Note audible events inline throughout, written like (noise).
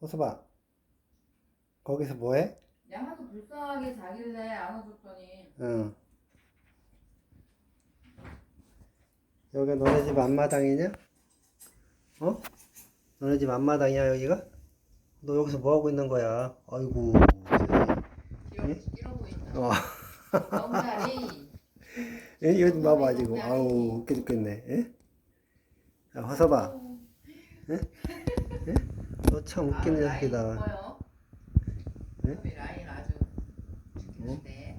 호서봐. 거기서 뭐해? 양아도 불쌍하게 자길래 안아줬더니 응. 여기가 너네 집 앞마당이냐? 어? 너네 집 앞마당이야 여기가? 너 여기서 뭐 하고 있는 거야? 아이고. 이러고, 예? 있다. 어. 잘해. (laughs) 예, 이거 좀 봐봐 지금. 아우 웃겨 죽겠네. 예? 야, 허서봐. 너 참 웃기는 아, 라인 아주 죽이는데.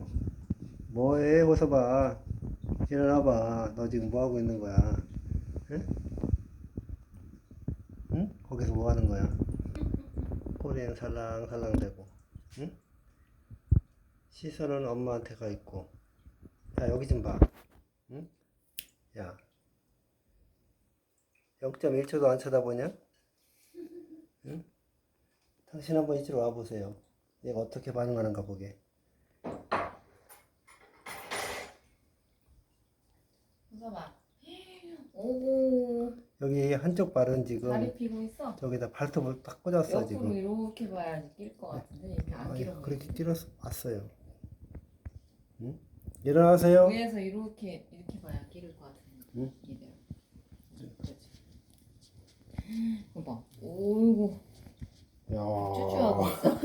뭐해 허서봐. 일어나봐. 너 지금 뭐 하고 있는 거야? 응? 응? 거기서 뭐 하는 거야? 꼬리는 살랑살랑 대고. 응? 시선은 엄마한테 가 있고. 야 여기 좀 봐. 응? 야. 0.1초도 안 쳐다보냐? 응? 당신 한번 이쪽으로 와보세요. 얘가 어떻게 반응하는가 보게. 웃어봐. 오, 여기 한쪽 발은 지금 다리 피고 있어. 저기다 발톱을 딱 꽂았어 옆으로 지금. 이렇게 봐야지 낄 것 같은데 이렇게 안 아니, 끼러. 그렇게 뛰어서 왔어요. 응? 일어나세요. 위에서 이렇게 이렇게 봐야 끼를 것 같은데. 응? 이대로. 그렇지. 봐봐. 오이고 야. 쭈쭈하고 있어.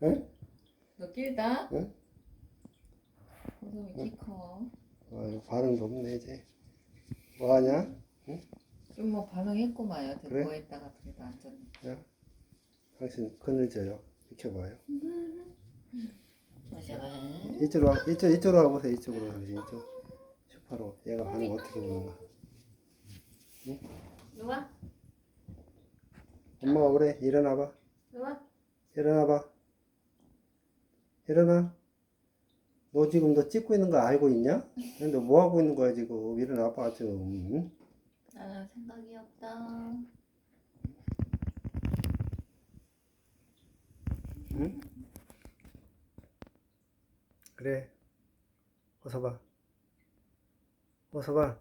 (laughs) 너 낄다? 응? 호성이 키 커. 아유, 반응도 없네 이제. 뭐 하냐? 좀 뭐 반응했구만요. 그래? 있다가 그래도 앉았네. 야, 당신 그늘져요. 비켜봐요. 마셔봐. 이쪽으로 와, 이쪽 이쪽으로 와보세요. 이쪽으로 당신 이쪽. 쇼파로 얘가 반응 어떻게 보는가. 누가? 엄마가 그래 일어나봐. 누가? 일어나봐. 일어나. 너 지금 너 찍고 있는 거 알고 있냐? 근데 뭐 하고 있는 거야 지금? 일어나봐 좀. 응? 나는 생각이 없다. 응? 그래. 어서 봐. 어서 봐.